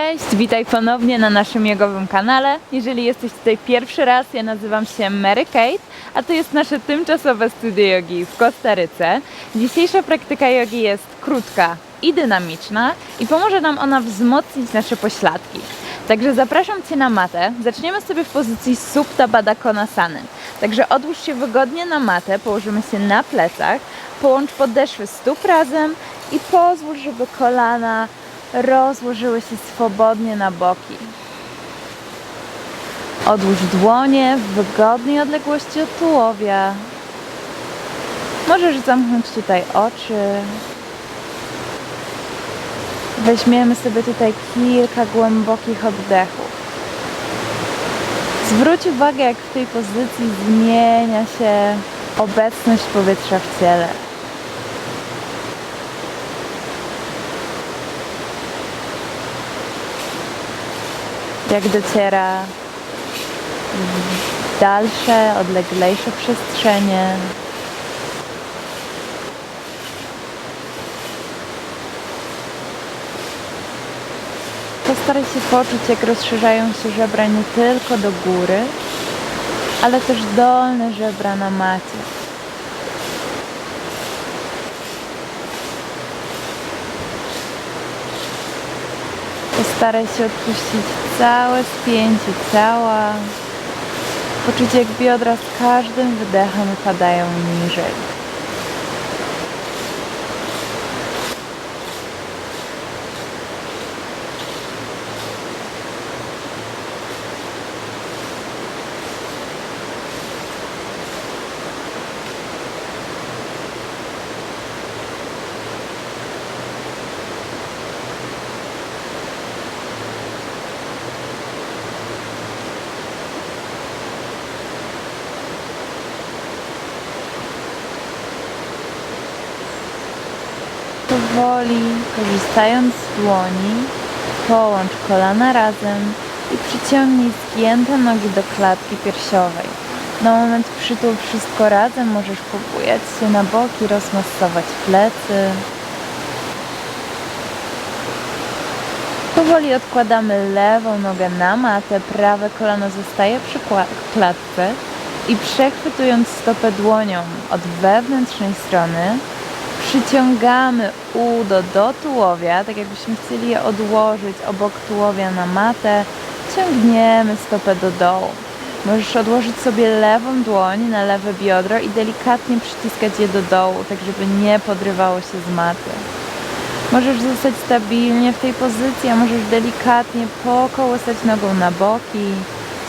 Cześć, witaj ponownie na naszym jogowym kanale. Jeżeli jesteś tutaj pierwszy raz, ja nazywam się Mary Kate, a to jest nasze tymczasowe studio jogi w Kostaryce. Dzisiejsza praktyka jogi jest krótka i dynamiczna i pomoże nam ona wzmocnić nasze pośladki. Także zapraszam Cię na matę. Zaczniemy sobie w pozycji Supta Baddha Konasany. Także odłóż się wygodnie na matę, położymy się na plecach, połącz podeszwy stóp razem i pozwól, żeby kolana rozłożyły się swobodnie na boki. Odłóż dłonie w wygodnej odległości od tułowia. Możesz zamknąć tutaj oczy. Weźmiemy sobie tutaj kilka głębokich oddechów. Zwróć uwagę, jak w tej pozycji zmienia się obecność powietrza w ciele. Jak dociera w dalsze, odleglejsze przestrzenie. Postaraj się poczuć, jak rozszerzają się żebra nie tylko do góry, ale też dolne żebra na macie. Postaraj się odpuścić całe spięcie ciała. Poczuć jak biodra z każdym wydechem upadają niżej. Powoli, korzystając z dłoni, połącz kolana razem i przyciągnij zgięte nogi do klatki piersiowej. Na moment przytul wszystko razem, możesz pobujać się na boki, rozmasować plecy. Powoli odkładamy lewą nogę na matę, prawe kolano zostaje przy klatce i przechwytując stopę dłonią od wewnętrznej strony, przyciągamy udo do tułowia, tak jakbyśmy chcieli je odłożyć obok tułowia na matę, ciągniemy stopę do dołu. Możesz odłożyć sobie lewą dłoń na lewe biodro i delikatnie przyciskać je do dołu, tak żeby nie podrywało się z maty. Możesz zostać stabilnie w tej pozycji, a możesz delikatnie pokołysać nogą na boki,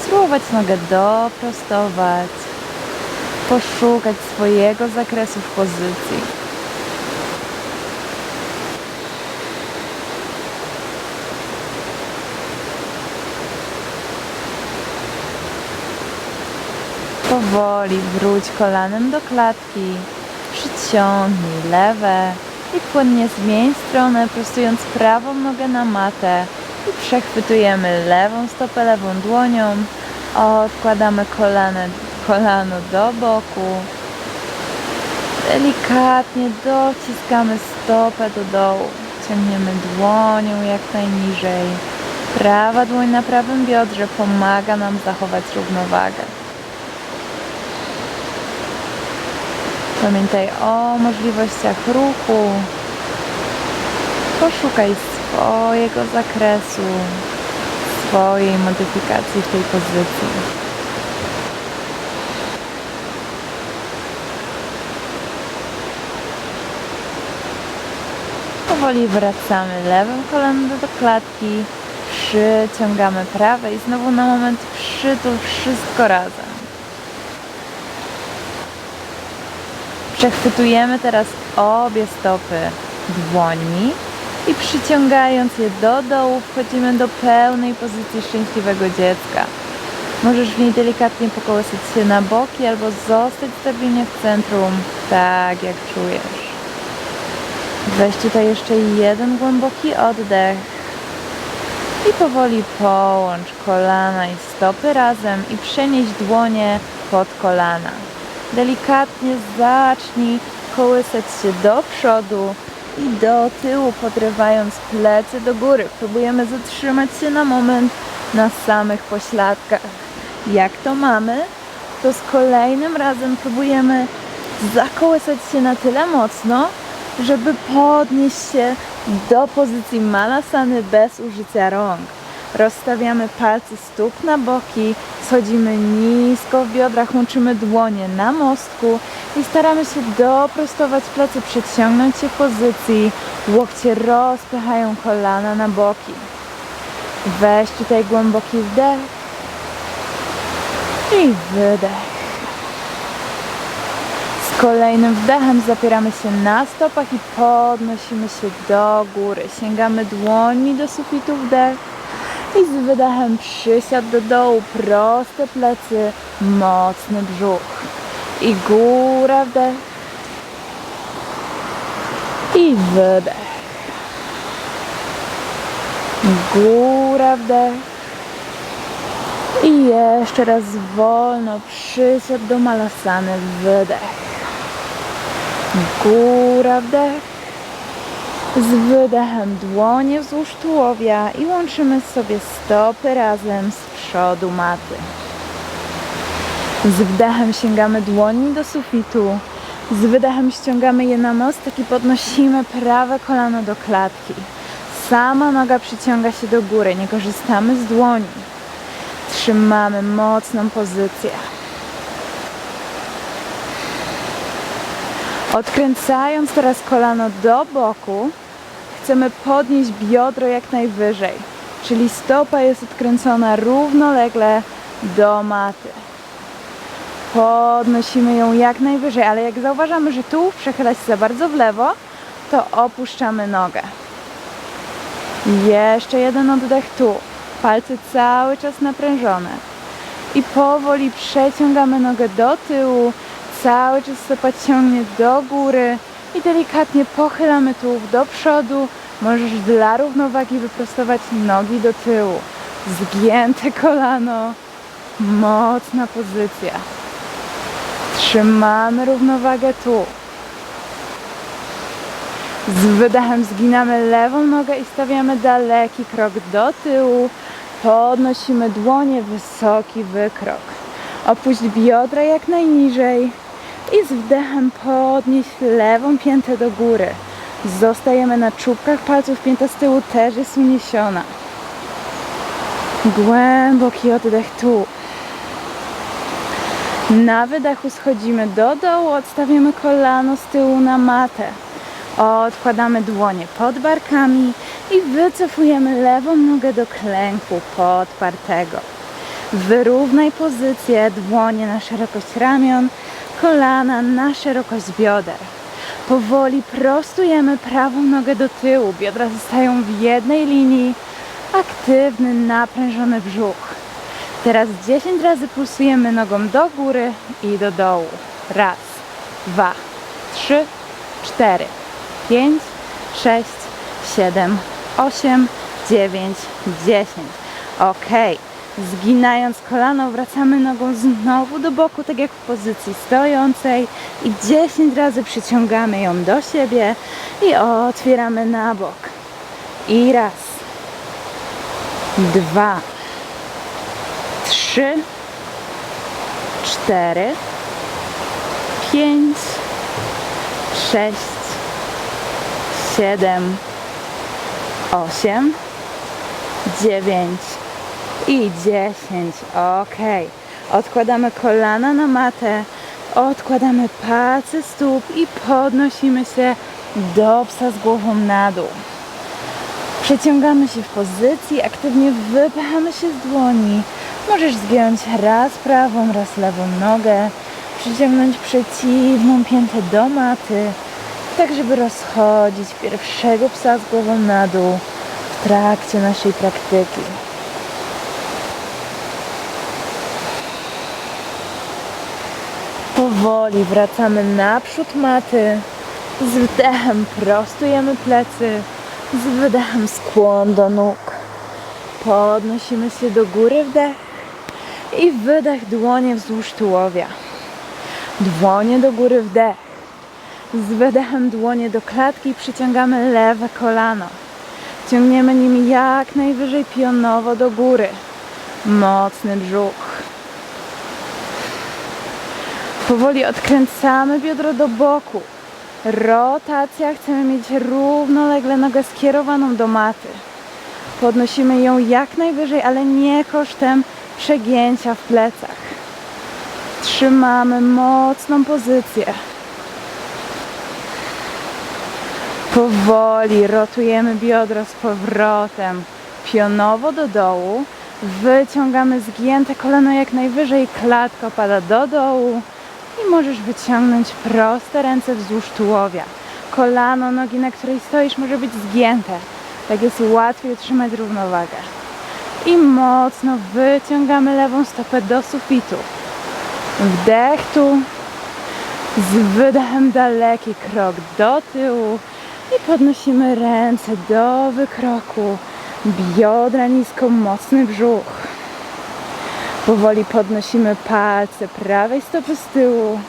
spróbować nogę doprostować, poszukać swojego zakresu w pozycji. Powoli wróć kolanem do klatki, przyciągnij lewe i płynnie zmień stronę, prostując prawą nogę na matę. I przechwytujemy lewą stopę lewą dłonią, odkładamy kolano, kolano do boku, delikatnie dociskamy stopę do dołu, ciągniemy dłonią jak najniżej. Prawa dłoń na prawym biodrze pomaga nam zachować równowagę. Pamiętaj o możliwościach ruchu. Poszukaj swojego zakresu, swojej modyfikacji w tej pozycji. Powoli wracamy lewym kolanem do klatki, przyciągamy prawe i znowu na moment przytul wszystko razem. Przechwytujemy teraz obie stopy dłońmi i przyciągając je do dołu wchodzimy do pełnej pozycji szczęśliwego dziecka. Możesz w niej delikatnie pokołysać się na boki albo zostać stabilnie w centrum, tak jak czujesz. Weź tutaj jeszcze jeden głęboki oddech i powoli połącz kolana i stopy razem i przenieś dłonie pod kolana. Delikatnie zacznij kołysać się do przodu i do tyłu, podrywając plecy do góry. Próbujemy zatrzymać się na moment na samych pośladkach. Jak to mamy, to z kolejnym razem próbujemy zakołysać się na tyle mocno, żeby podnieść się do pozycji malasany bez użycia rąk. Rozstawiamy palce stóp na boki, schodzimy nisko w biodrach, łączymy dłonie na mostku i staramy się doprostować plecy, przeciągnąć się w pozycji. Łokcie rozpychają kolana na boki. Weź tutaj głęboki wdech i wydech. Z kolejnym wdechem zapieramy się na stopach i podnosimy się do góry. Sięgamy dłońmi do sufitu wdech i z wydechem przysiad do dołu, proste plecy, mocny brzuch. I góra wdech i wydech. Góra wdech. I jeszcze raz wolno przysiad do malasany, wydech. Góra wdech. Z wydechem dłonie wzdłuż tułowia i łączymy sobie stopy razem z przodu maty. Z wdechem sięgamy dłońmi do sufitu. Z wydechem ściągamy je na mostek i podnosimy prawe kolano do klatki. Sama noga przyciąga się do góry, nie korzystamy z dłoni. Trzymamy mocną pozycję. Odkręcając teraz kolano do boku, chcemy podnieść biodro jak najwyżej, czyli stopa jest odkręcona równolegle do maty. Podnosimy ją jak najwyżej, ale jak zauważamy, że tułów przechyla się za bardzo w lewo, to opuszczamy nogę. Jeszcze jeden oddech tu. Palce cały czas naprężone. I powoli przeciągamy nogę do tyłu, cały czas stopa ciągnie do góry i delikatnie pochylamy tułów do przodu. Możesz dla równowagi wyprostować nogi do tyłu. Zgięte kolano, mocna pozycja. Trzymamy równowagę tu. Z wydechem zginamy lewą nogę i stawiamy daleki krok do tyłu. Podnosimy dłonie, wysoki wykrok. Opuść biodra jak najniżej i z wdechem podnieś lewą piętę do góry. Zostajemy na czubkach palców, pięta z tyłu też jest uniesiona. Głęboki oddech tu. Na wydechu schodzimy do dołu, odstawiamy kolano z tyłu na matę. Odkładamy dłonie pod barkami i wycofujemy lewą nogę do klęku podpartego. Wyrównaj pozycję, dłonie na szerokość ramion, kolana na szerokość bioder. Powoli prostujemy prawą nogę do tyłu, biodra zostają w jednej linii, aktywny, naprężony brzuch. Teraz 10 razy pulsujemy nogą do góry i do dołu. Raz, dwa, trzy, cztery, pięć, sześć, siedem, osiem, dziewięć, dziesięć. Ok. Zginając kolano, wracamy nogą znowu do boku, tak jak w pozycji stojącej i 10 razy przyciągamy ją do siebie i otwieramy na bok. I raz, dwa, trzy, cztery, pięć, sześć, siedem, osiem, dziewięć i dziesięć. Ok. Odkładamy kolana na matę, odkładamy palce stóp i podnosimy się do psa z głową na dół. Przeciągamy się w pozycji, aktywnie wypychamy się z dłoni. Możesz zgiąć raz prawą, raz lewą nogę, przyciągnąć przeciwną piętę do maty, tak żeby rozchodzić pierwszego psa z głową na dół w trakcie naszej praktyki. Powoli wracamy naprzód maty, z wdechem prostujemy plecy, z wydechem skłon do nóg. Podnosimy się do góry wdech i wydech dłonie wzdłuż tułowia. Dłonie do góry wdech. Z wydechem dłonie do klatki i przyciągamy lewe kolano. Ciągniemy nim jak najwyżej pionowo do góry. Mocny brzuch. Powoli odkręcamy biodro do boku. Rotacja, chcemy mieć równolegle nogę skierowaną do maty. Podnosimy ją jak najwyżej, ale nie kosztem przegięcia w plecach. Trzymamy mocną pozycję. Powoli rotujemy biodro z powrotem pionowo do dołu. Wyciągamy zgięte kolano jak najwyżej, klatka pada do dołu i możesz wyciągnąć proste ręce wzdłuż tułowia. Kolano nogi, na której stoisz, może być zgięte. Tak jest łatwiej utrzymać równowagę. I mocno wyciągamy lewą stopę do sufitu. Wdech tu, z wydechem daleki krok do tyłu i podnosimy ręce do wykroku. Biodra nisko, mocny brzuch. Powoli podnosimy palce prawej stopy z tyłu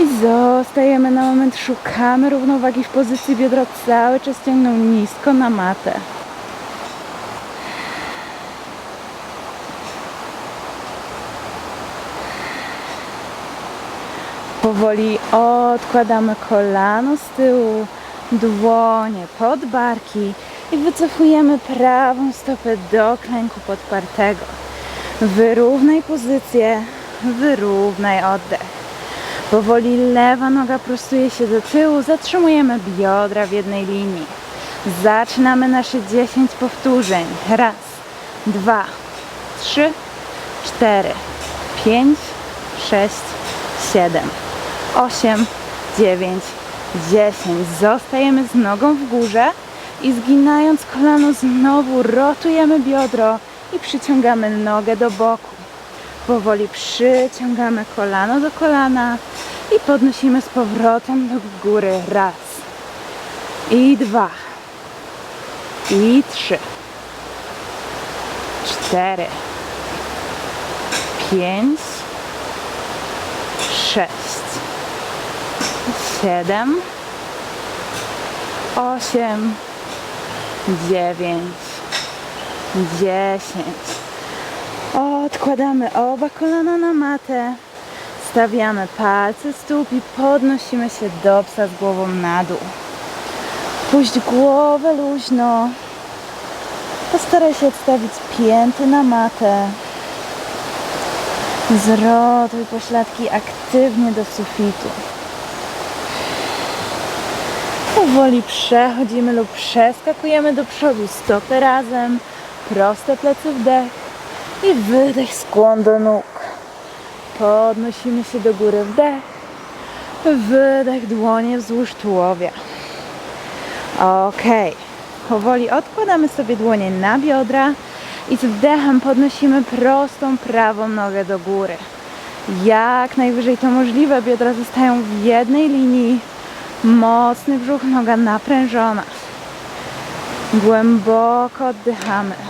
i zostajemy na moment, szukamy równowagi w pozycji biodra cały czas ciągną nisko na matę. Powoli odkładamy kolano z tyłu, dłonie pod barki i wycofujemy prawą stopę do klęku podpartego. Wyrównaj pozycję, wyrównaj oddech. Powoli lewa noga prostuje się do tyłu, zatrzymujemy biodra w jednej linii. Zaczynamy nasze 10 powtórzeń. Raz, dwa, trzy, cztery, pięć, sześć, siedem, osiem, dziewięć, dziesięć. Zostajemy z nogą w górze i zginając kolano znowu rotujemy biodro i przyciągamy nogę do boku. Powoli przyciągamy kolano do kolana i podnosimy z powrotem do góry. Raz. I dwa. I trzy. Cztery. Pięć. Sześć. Siedem. Osiem. Dziewięć. Dziesięć. Odkładamy oba kolana na matę. Stawiamy palce stóp i podnosimy się do psa z głową na dół. Puść głowę luźno. Postaraj się odstawić pięty na matę. Zrotuj pośladki aktywnie do sufitu. Powoli przechodzimy lub przeskakujemy do przodu stopy razem. Proste plecy wdech i wydech skłon do nóg. Podnosimy się do góry wdech. Wydech dłonie wzdłuż tułowia. Ok. Powoli odkładamy sobie dłonie na biodra i z wdechem podnosimy prostą prawą nogę do góry. Jak najwyżej to możliwe, biodra zostają w jednej linii. Mocny brzuch, noga naprężona. Głęboko oddychamy.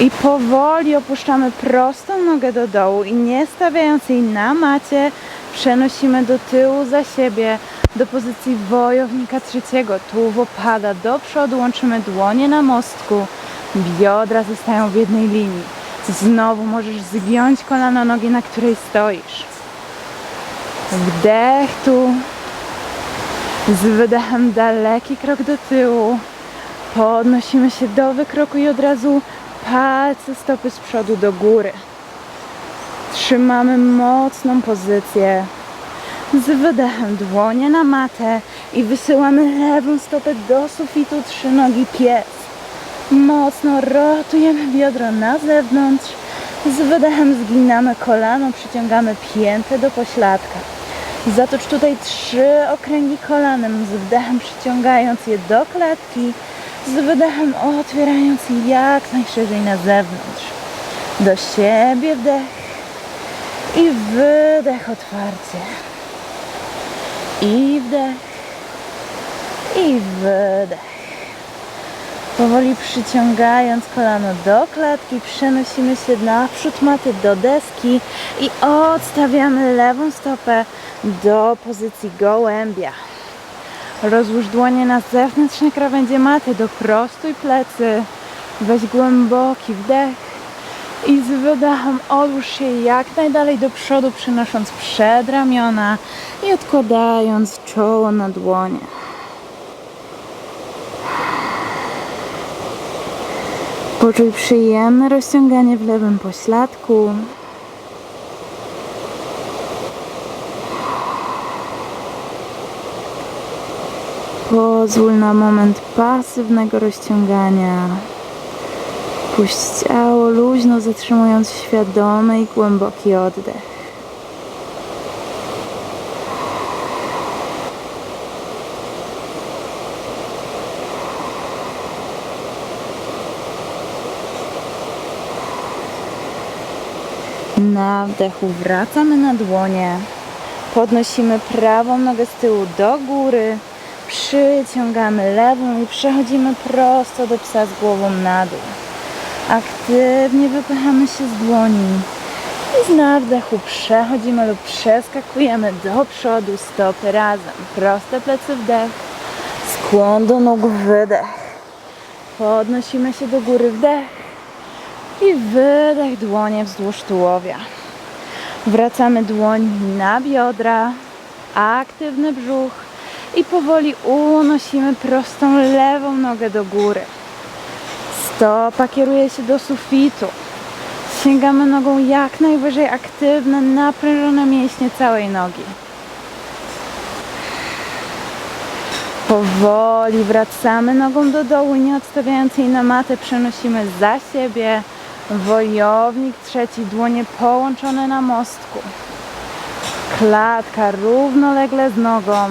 I powoli opuszczamy prostą nogę do dołu i nie stawiając jej na macie, przenosimy do tyłu za siebie do pozycji wojownika trzeciego. Tułów opada do przodu, łączymy dłonie na mostku, biodra zostają w jednej linii. Znowu możesz zgiąć kolano nogi, na której stoisz. Wdech tu, z wydechem daleki krok do tyłu. Podnosimy się do wykroku i od razu palce stopy z przodu do góry. Trzymamy mocną pozycję. Z wydechem dłonie na matę i wysyłamy lewą stopę do sufitu, trzy nogi pies. Mocno rotujemy biodro na zewnątrz. Z wydechem zginamy kolano, przyciągamy piętę do pośladka. Zatocz tutaj trzy okręgi kolanem, z wdechem przyciągając je do klatki z wydechem otwierając jak najszerzej na zewnątrz. Do siebie wdech i wydech otwarcie. I wdech i wydech. Powoli przyciągając kolano do klatki, przenosimy się naprzód maty do deski i odstawiamy lewą stopę do pozycji gołębia. Rozłóż dłonie na zewnętrznej krawędzi maty, doprostuj plecy, weź głęboki wdech i z wydechem odłóż się jak najdalej do przodu, przynosząc przed ramiona i odkładając czoło na dłonie. Poczuj przyjemne rozciąganie w lewym pośladku. Pozwól na moment pasywnego rozciągania. Puść ciało luźno, zatrzymując świadomy i głęboki oddech. Na wdechu wracamy na dłonie. Podnosimy prawą nogę z tyłu do góry. Przyciągamy lewą i przechodzimy prosto do psa z głową na dół. Aktywnie wypychamy się z dłoni. I z na wdechu przechodzimy lub przeskakujemy do przodu, stopy razem. Proste plecy wdech, skłon do nóg wydech. Podnosimy się do góry wdech i wydech dłonie wzdłuż tułowia. Wracamy dłoń na biodra, aktywny brzuch i powoli unosimy prostą lewą nogę do góry. Stopa kieruje się do sufitu. Sięgamy nogą jak najwyżej aktywne, naprężone mięśnie całej nogi. Powoli wracamy nogą do dołu, nie odstawiając jej na matę, przenosimy za siebie. Wojownik trzeci, dłonie połączone na mostku. Klatka równolegle z nogą.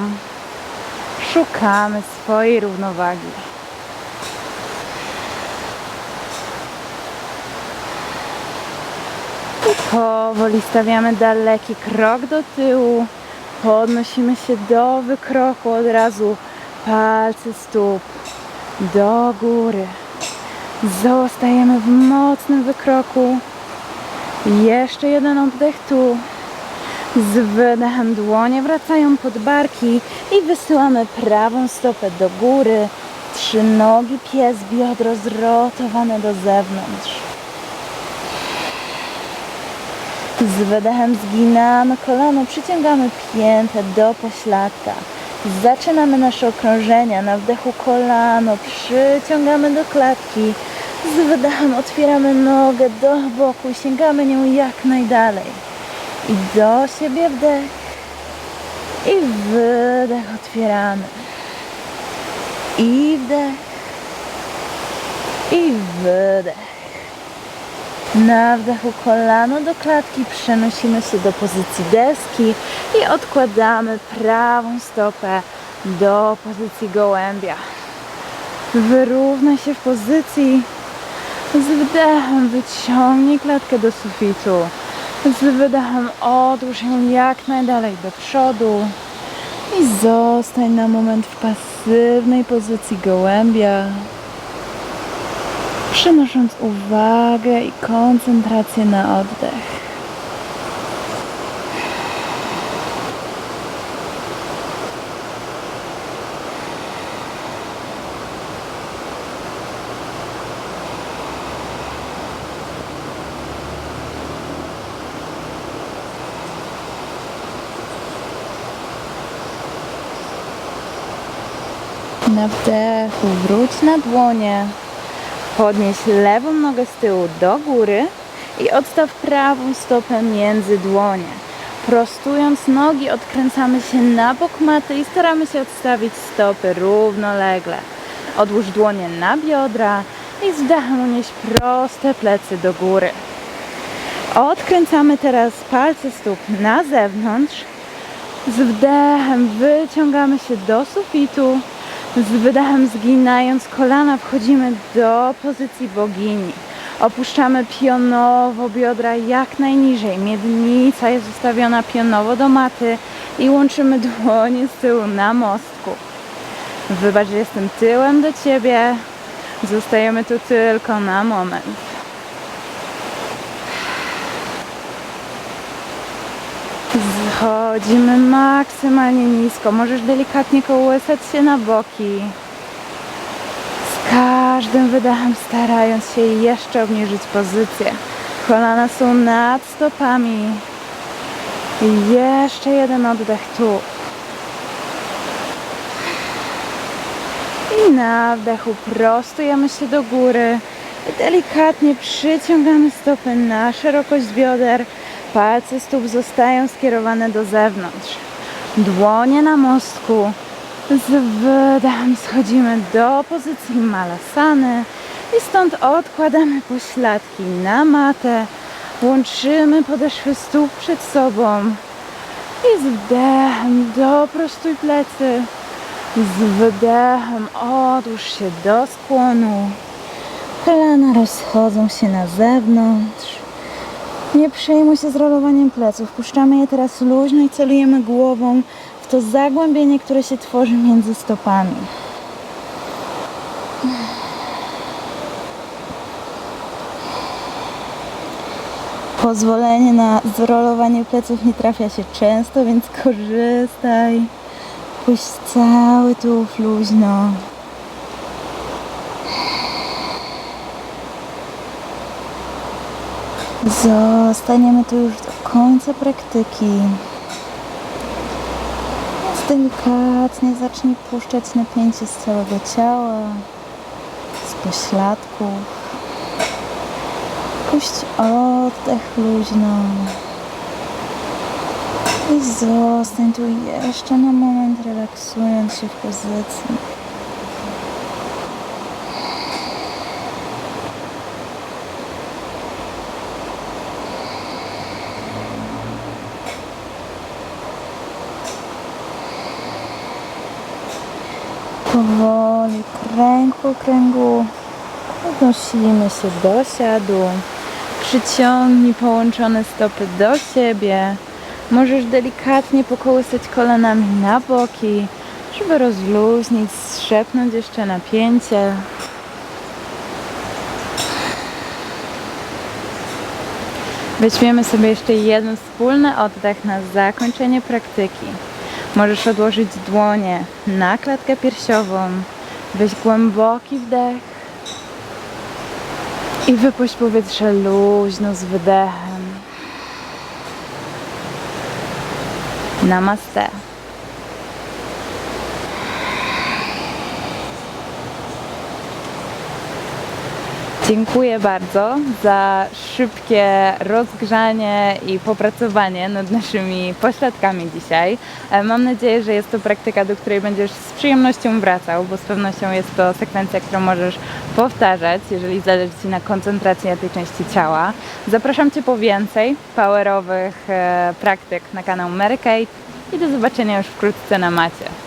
Szukamy swojej równowagi. Powoli stawiamy daleki krok do tyłu. Podnosimy się do wykroku od razu. Palce stóp do góry. Zostajemy w mocnym wykroku. Jeszcze jeden oddech tu. Z wydechem dłonie wracają pod barki i wysyłamy prawą stopę do góry. Trzy nogi, pies, biodro zrotowane do zewnątrz. Z wydechem zginamy kolano, przyciągamy piętę do pośladka. Zaczynamy nasze okrążenia. Na wdechu kolano, przyciągamy do klatki. Z wydechem otwieramy nogę do boku i sięgamy nią jak najdalej. I do siebie wdech. I wydech otwieramy. I wdech. I wydech. Na wdechu kolano do klatki przenosimy się do pozycji deski i odkładamy prawą stopę do pozycji gołębia. Wyrównaj się w pozycji. Z wdechem wyciągnij klatkę do sufitu. Z wydechem odłóż ją jak najdalej do przodu. I zostań na moment w pasywnej pozycji gołębia przenosząc uwagę i koncentrację na oddech. Na wdechu wróć na dłonie. Podnieś lewą nogę z tyłu do góry i odstaw prawą stopę między dłonie. Prostując nogi, odkręcamy się na bok maty i staramy się odstawić stopy równolegle. Odłóż dłonie na biodra i z wdechem unieś proste plecy do góry. Odkręcamy teraz palce stóp na zewnątrz. Z wdechem wyciągamy się do sufitu. Z wydechem zginając kolana wchodzimy do pozycji bogini. Opuszczamy pionowo biodra jak najniżej. Miednica jest ustawiona pionowo do maty i łączymy dłonie z tyłu na mostku. Wybacz, że jestem tyłem do Ciebie. Zostajemy tu tylko na moment. Zchodzimy maksymalnie nisko. Możesz delikatnie kołysać się na boki. Z każdym wydechem starając się jeszcze obniżyć pozycję. Kolana są nad stopami. I jeszcze jeden oddech tu. I na wdechu prostujemy się do góry i delikatnie przyciągamy stopy na szerokość bioder. Palce stóp zostają skierowane do zewnątrz. Dłonie na mostku. Z wydechem schodzimy do pozycji malasany i stąd odkładamy pośladki na matę. Łączymy podeszwy stóp przed sobą i z wdechem doprostuj plecy. Z wydechem odłóż się do skłonu. Kolana rozchodzą się na zewnątrz. Nie przejmuj się zrolowaniem pleców. Puszczamy je teraz luźno i celujemy głową w to zagłębienie, które się tworzy między stopami. Pozwolenie na zrolowanie pleców nie trafia się często, więc korzystaj. Puść cały tułów luźno. Zostaniemy tu już do końca praktyki. Delikatnie zacznij puszczać napięcie z całego ciała, z pośladków. Puść oddech luźno. I zostań tu jeszcze na moment, relaksując się w pozycji. Powoli, kręg po kręgu, podnosimy się do siadu. Przyciągnij połączone stopy do siebie. Możesz delikatnie pokołysać kolanami na boki, żeby rozluźnić, strzepnąć jeszcze napięcie. Weźmiemy sobie jeszcze jeden wspólny oddech na zakończenie praktyki. Możesz odłożyć dłonie na klatkę piersiową, weź głęboki wdech i wypuść powietrze luźno z wydechem. Namaste. Dziękuję bardzo za szybkie rozgrzanie i popracowanie nad naszymi pośladkami dzisiaj. E, Mam nadzieję, że jest to praktyka, do której będziesz z przyjemnością wracał, bo z pewnością jest to sekwencja, którą możesz powtarzać, jeżeli zależy Ci na koncentracji na tej części ciała. Zapraszam Cię po więcej powerowych e, praktyk na kanał Mary Kate i do zobaczenia już wkrótce na macie.